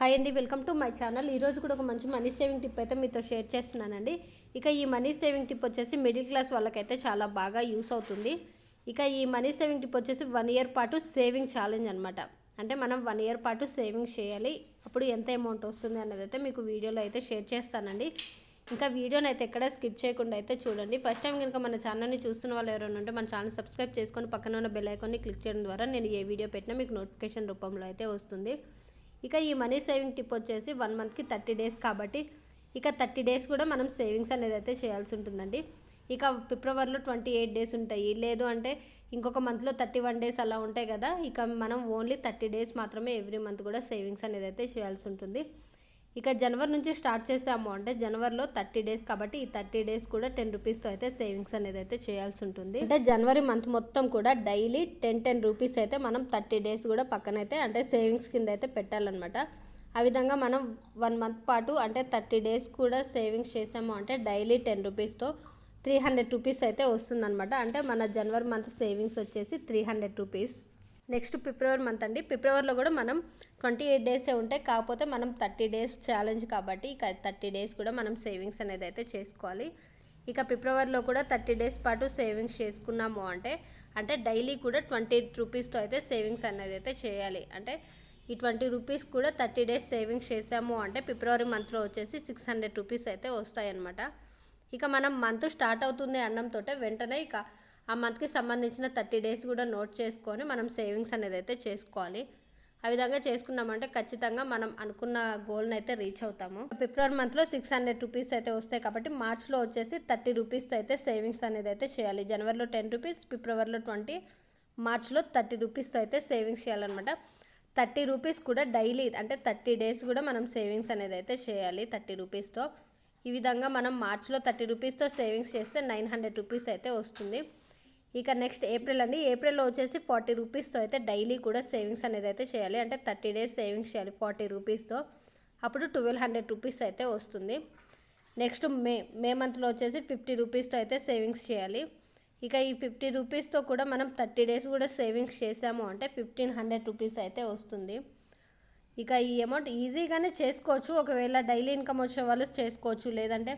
Hi అండి welcome to my channel ఈరోజు కూడా ఒక మంచి మనీ సేవింగ్ టిప్ అయితే మీతో షేర్ చేస్తున్నానండి. ఇక ఈ మనీ సేవింగ్ టిప్ వచ్చేసి మిడిల్ క్లాస్ వాళ్ళకైతే చాలా బాగా యూస్ అవుతుంది. ఇక ఈ మనీ సేవింగ్ టిప్ వచ్చేసి వన్ ఇయర్ పాటు సేవింగ్ ఛాలెంజ్ అనమాట అంటే మనం వన్ ఇయర్ పాటు సేవింగ్ చేయాలి. అప్పుడు ఎంత అమౌంట్ వస్తుంది అన్నది అయితే మీకు వీడియోలో అయితే షేర్ చేస్తానండి. ఇంకా వీడియోని అయితే ఎక్కడ స్కిప్ చేయకుండా అయితే చూడండి. ఫస్ట్ టైం కనుక మన ఛానల్ని చూస్తున్న వాళ్ళు ఎవరైనా ఉంటే మన ఛానల్ సబ్స్క్రైబ్ చేసుకొని పక్కన ఉన్న బెల్ ఐకాన్ని క్లిక్ చేయడం ద్వారా నేను ఏ వీడియో పెట్టినా మీకు నోటిఫికేషన్ రూపంలో అయితే వస్తుంది. ఇక ఈ మనీ సేవింగ్ టిప్ వచ్చేసి వన్ మంత్కి థర్టీ డేస్ కాబట్టి ఇక థర్టీ డేస్ కూడా మనం సేవింగ్స్ అనేది అయితే చేయాల్సి ఉంటుందండి. ఇక ఫిబ్రవరిలో ట్వంటీ ఎయిట్ డేస్ ఉంటాయి. లేదు అంటే ఇంకొక మంత్లో థర్టీ వన్ డేస్ అలా ఉంటాయి కదా ఇక మనం ఓన్లీ థర్టీ డేస్ మాత్రమే ఎవ్రీ మంత్ కూడా సేవింగ్స్ అనేది అయితే చేయాల్సి ఉంటుంది. ఇక జనవరి నుంచి స్టార్ట్ చేసాము అంటే జనవరిలో థర్టీ డేస్ కాబట్టి ఈ థర్టీ డేస్ కూడా టెన్ రూపీస్తో అయితే సేవింగ్స్ అనేది అయితే చేయాల్సి ఉంటుంది. అంటే జనవరి మంత్ మొత్తం కూడా డైలీ టెన్ టెన్ రూపీస్ అయితే మనం థర్టీ డేస్ కూడా పక్కనైతే అంటే సేవింగ్స్ కింద అయితే పెట్టాలన్నమాట. ఆ విధంగా మనం వన్ మంత్ పాటు అంటే థర్టీ డేస్ కూడా సేవింగ్స్ చేసాము అంటే డైలీ టెన్ రూపీస్తో త్రీ హండ్రెడ్ రూపీస్ అయితే వస్తుందన్నమాట. అంటే మన జనవరి మంత్ సేవింగ్స్ వచ్చేసి త్రీ హండ్రెడ్ రూపీస్. నెక్స్ట్ ఫిబ్రవరి మంత్ అండి. ఫిబ్రవరిలో కూడా మనం ట్వంటీ ఎయిట్ డేసే ఉంటాయి కాకపోతే మనం థర్టీ డేస్ ఛాలెంజ్ కాబట్టి ఇక థర్టీ డేస్ కూడా మనం సేవింగ్స్ అనేది అయితే చేసుకోవాలి. ఇక ఫిబ్రవరిలో కూడా థర్టీ డేస్ పాటు సేవింగ్స్ చేసుకున్నాము అంటే అంటే డైలీ కూడా ట్వంటీ రూపీస్తో అయితే సేవింగ్స్ అనేది అయితే చేయాలి. అంటే ఈ ట్వంటీ రూపీస్ కూడా థర్టీ డేస్ సేవింగ్స్ చేసాము అంటే ఫిబ్రవరి మంత్లో వచ్చేసి సిక్స్ హండ్రెడ్ రూపీస్ అయితే వస్తాయన్నమాట. ఇక మనం మంత్ స్టార్ట్ అవుతుంది అనడంతో వెంటనే ఇక ఆ మంత్కి సంబంధించిన థర్టీ డేస్ కూడా నోట్ చేసుకొని మనం సేవింగ్స్ అనేది అయితే చేసుకోవాలి. ఆ విధంగా చేసుకున్నామంటే ఖచ్చితంగా మనం అనుకున్న గోల్ని అయితే రీచ్ అవుతాము. ఫిబ్రవరి మంత్లో సిక్స్ హండ్రెడ్ రూపీస్ అయితే వస్తాయి కాబట్టి మార్చ్లో వచ్చేసి థర్టీ రూపీస్తో అయితే సేవింగ్స్ అనేది అయితే చేయాలి. జనవరిలో టెన్ రూపీస్ ఫిబ్రవరిలో ట్వంటీ మార్చ్లో థర్టీ రూపీస్తో అయితే సేవింగ్స్ చేయాలన్నమాట. థర్టీ రూపీస్ కూడా డైలీ అంటే థర్టీ డేస్ కూడా మనం సేవింగ్స్ అనేది అయితే చేయాలి థర్టీ రూపీస్తో. ఈ విధంగా మనం మార్చ్లో థర్టీ రూపీస్తో సేవింగ్స్ చేస్తే నైన్ హండ్రెడ్ రూపీస్ అయితే వస్తుంది. ఇక నెక్స్ట్ ఏప్రిల్ అండి. ఏప్రిల్లో వచ్చేసి ఫార్టీ రూపీస్తో అయితే డైలీ కూడా సేవింగ్స్ అనేది అయితే చేయాలి. అంటే థర్టీ డేస్ సేవింగ్స్ చేయాలి ఫార్టీ రూపీస్తో. అప్పుడు ట్వెల్వ్ హండ్రెడ్ రూపీస్ అయితే వస్తుంది. నెక్స్ట్ మే మే మంత్లో వచ్చేసి ఫిఫ్టీ రూపీస్తో అయితే సేవింగ్స్ చేయాలి. ఇక ఈ ఫిఫ్టీ రూపీస్తో కూడా మనం థర్టీ డేస్ కూడా సేవింగ్స్ చేసాము అంటే ఫిఫ్టీన్ హండ్రెడ్ రూపీస్ అయితే వస్తుంది. ఇక ఈ అమౌంట్ ఈజీగానే చేసుకోవచ్చు. ఒకవేళ డైలీ ఇన్కమ్ వచ్చే వాళ్ళు చేసుకోవచ్చు. లేదంటే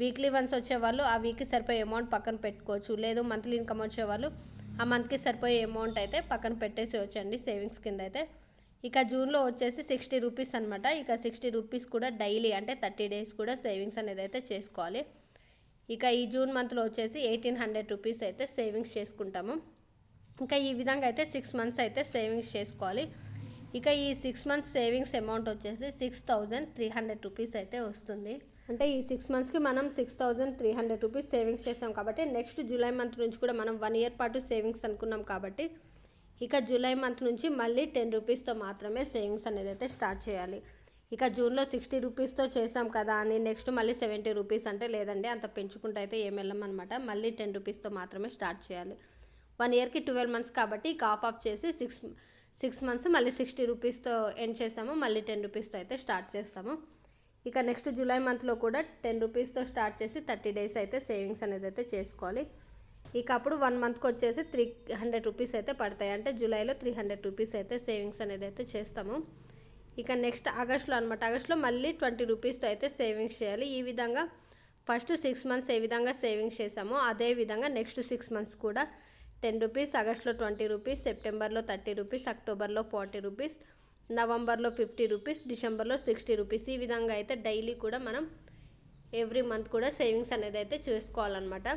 వీక్లీ వన్స్ వచ్చేవాళ్ళు ఆ వీక్కి సరిపోయే అమౌంట్ పక్కన పెట్టుకోవచ్చు. లేదు మంత్లీ ఇన్కమ్ వచ్చేవాళ్ళు ఆ మంత్కి సరిపోయే అమౌంట్ అయితే పక్కన పెట్టేసి వచ్చండి సేవింగ్స్ కింద అయితే. ఇక జూన్లో వచ్చేసి సిక్స్టీ రూపీస్ అనమాట ఇక సిక్స్టీ రూపీస్ కూడా డైలీ అంటే థర్టీ డేస్ కూడా సేవింగ్స్ అనేది అయితే చేసుకోవాలి. ఇక ఈ జూన్ మంత్లో వచ్చేసి ఎయిటీన్ హండ్రెడ్ రూపీస్ అయితే సేవింగ్స్ చేసుకుంటాము. ఇంకా ఈ విధంగా అయితే సిక్స్ మంత్స్ అయితే సేవింగ్స్ చేసుకోవాలి. ఇక ఈ సిక్స్ మంత్స్ సేవింగ్స్ అమౌంట్ వచ్చేసి six thousand three hundred rupees అయితే వస్తుంది. అంటే ఈ సిక్స్ మంత్స్కి మనం six thousand three hundred rupees savings చేసాం కాబట్టి నెక్స్ట్ జూలై మంత్ నుంచి కూడా మనం వన్ ఇయర్ పాటు సేవింగ్స్ అనుకున్నాం కాబట్టి ఇక జూలై మంత్ నుంచి మళ్ళీ టెన్ రూపీస్తో మాత్రమే సేవింగ్స్ అనేది అయితే స్టార్ట్ చేయాలి. ఇక జూన్లో సిక్స్టీ రూపీస్తో చేసాం కదా అని నెక్స్ట్ మళ్ళీ సెవెంటీ రూపీస్ అంటే లేదండి అంత పెంచుకుంటే అయితే ఏం వెళ్ళమన్నమాట మళ్ళీ టెన్ రూపీస్తో మాత్రమే స్టార్ట్ చేయాలి. వన్ ఇయర్కి ట్వెల్వ్ మంత్స్ కాబట్టి ఇక ఆఫ్ ఆఫ్ చేసి సిక్స్ సిక్స్ మంత్స్ మళ్ళీ సిక్స్టీ రూపీస్తో ఎండ్ చేసాము మళ్ళీ టెన్ రూపీస్తో అయితే స్టార్ట్ చేస్తాము. ఇక నెక్స్ట్ జూలై మంత్లో కూడా టెన్ రూపీస్తో స్టార్ట్ చేసి థర్టీ డేస్ అయితే సేవింగ్స్ అనేది అయితే చేసుకోవాలి. ఇక అప్పుడు వన్ మంత్కి వచ్చేసి త్రీ హండ్రెడ్ రూపీస్ అయితే పడతాయి. అంటే జూలైలో త్రీ హండ్రెడ్ రూపీస్ అయితే సేవింగ్స్ అనేది అయితే చేస్తాము. ఇక నెక్స్ట్ ఆగస్ట్లో అనమాట ఆగస్ట్లో మళ్ళీ ట్వంటీ రూపీస్తో అయితే సేవింగ్స్ చేయాలి. ఈ విధంగా ఫస్ట్ సిక్స్ మంత్స్ ఏ విధంగా సేవింగ్స్ చేసామో అదే విధంగా నెక్స్ట్ సిక్స్ మంత్స్ కూడా టెన్ రూపీస్ ఆగస్ట్లో ట్వంటీ రూపీస్ సెప్టెంబర్లో థర్టీ రూపీస్ అక్టోబర్లో ఫార్టీ రూపీస్ నవంబర్లో ఫిఫ్టీ రూపీస్ డిసెంబర్లో సిక్స్టీ రూపీస్. ఈ విధంగా అయితే డైలీ కూడా మనం ఎవ్రీ మంత్ కూడా సేవింగ్స్ అనేది అయితే చేసుకోవాలన్నమాట.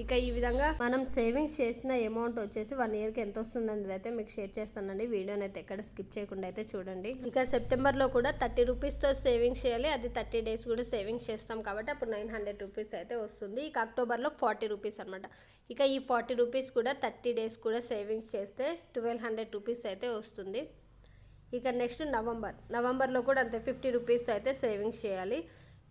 ఇక ఈ విధంగా మనం సేవింగ్స్ చేసిన అమౌంట్ వచ్చేసి వన్ ఇయర్కి ఎంత వస్తుందని అయితే మీకు షేర్ చేస్తానండి. వీడియోని అయితే ఎక్కడ స్కిప్ చేయకుండా అయితే చూడండి. ఇక సెప్టెంబర్లో కూడా థర్టీ రూపీస్తో సేవింగ్స్ చేయాలి. అది థర్టీ డేస్ కూడా సేవింగ్స్ చేస్తాం కాబట్టి అప్పుడు నైన్ హండ్రెడ్ రూపీస్ అయితే వస్తుంది. ఇక అక్టోబర్లో ఫార్టీ రూపీస్ అనమాట ఇక ఈ ఫార్టీ రూపీస్ కూడా థర్టీ డేస్ కూడా సేవింగ్స్ చేస్తే ట్వెల్వ్ హండ్రెడ్ రూపీస్ అయితే వస్తుంది. ఇక నెక్స్ట్ నవంబర్ నవంబర్లో కూడా అంతే ఫిఫ్టీ రూపీస్తో అయితే సేవింగ్స్ చేయాలి.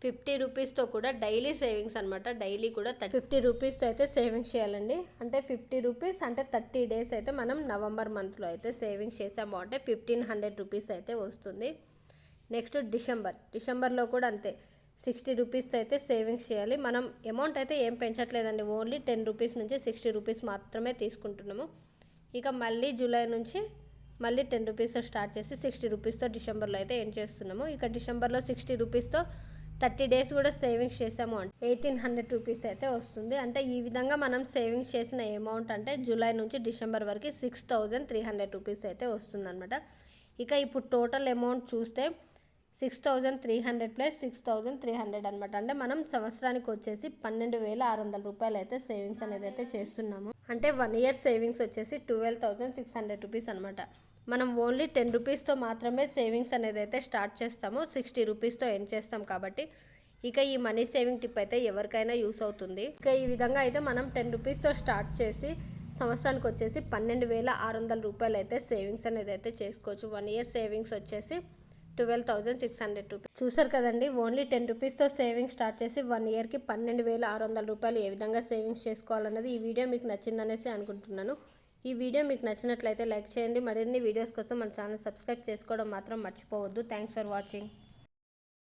ఫిఫ్టీ రూపీస్తో కూడా డైలీ సేవింగ్స్ అనమాట డైలీ కూడా ఫిఫ్టీ రూపీస్తో అయితే సేవింగ్స్ చేయాలండి. అంటే ఫిఫ్టీ రూపీస్ అంటే థర్టీ డేస్ అయితే మనం నవంబర్ మంత్లో అయితే సేవింగ్స్ చేసాము అంటే ఫిఫ్టీన్ హండ్రెడ్ రూపీస్ అయితే వస్తుంది. Next December. డిసెంబర్లో కూడా అంతే. సిక్స్టీ రూపీస్తో అయితే సేవింగ్స్ చేయాలి. మనం అమౌంట్ అయితే ఏం పెంచట్లేదండి. ఓన్లీ టెన్ రూపీస్ నుంచి సిక్స్టీ రూపీస్ మాత్రమే తీసుకుంటున్నాము. ఇక మళ్ళీ జూలై నుంచి మళ్ళీ టెన్ రూపీస్తో స్టార్ట్ చేసి సిక్స్టీ రూపీస్తో డిసెంబర్లో అయితే ఏం చేస్తున్నాము? ఇక డిసెంబర్లో సిక్స్టీ రూపీస్తో థర్టీ డేస్ కూడా సేవింగ్స్ చేసాము అంటే. ఎయిటీన్ హండ్రెడ్ రూపీస్ అయితే వస్తుంది. అంటే ఈ విధంగా మనం సేవింగ్స్ చేసిన అమౌంట్ అంటే జూలై నుంచి డిసెంబర్ వరకు six thousand three hundred rupees అయితే వస్తుందన్నమాట. ఇక ఇప్పుడు టోటల్ అమౌంట్ చూస్తే six thousand three hundred plus six thousand three hundred అనమాట అంటే మనం సంవత్సరానికి వచ్చేసి పన్నెండు వేల ఆరు వందల రూపాయలు అయితే సేవింగ్స్ అనేది అయితే చేస్తున్నాము. అంటే వన్ ఇయర్ సేవింగ్స్ వచ్చేసి twelve thousand six hundred rupees అనమాట మనం ఓన్లీ టెన్ రూపీస్తో మాత్రమే సేవింగ్స్ అనేది అయితే స్టార్ట్ చేస్తాము సిక్స్టీ రూపీస్తో ఎండ్ చేస్తాం కాబట్టి. ఇక ఈ మనీ సేవింగ్ టిప్ అయితే ఎవరికైనా యూస్ అవుతుంది. ఇక ఈ విధంగా అయితే మనం టెన్ రూపీస్తో స్టార్ట్ చేసి సంవత్సరానికి వచ్చేసి పన్నెండు వేల ఆరు వందల రూపాయలు అయితే సేవింగ్స్ అనేది అయితే చేసుకోవచ్చు. వన్ ఇయర్ సేవింగ్స్ వచ్చేసి twelve thousand six hundred rupees. చూసారు కదండి ఓన్లీ టెన్ రూపీస్తో సేవింగ్స్ స్టార్ట్ చేసి వన్ ఇయర్కి పన్నెండు వేల ఆరు వందల రూపాయలు ఏ విధంగా సేవింగ్స్ చేసుకోవాలన్నది ఈ వీడియో మీకు నచ్చిందనేసి అనుకుంటున్నాను. ఈ వీడియో మీకు నచ్చినట్లయితే లైక్ చేయండి. మరిన్ని వీడియోస్ కోసం మన ఛానల్ సబ్స్క్రైబ్ చేసుకోవడం మాత్రం మర్చిపోవద్దు. Thanks for watching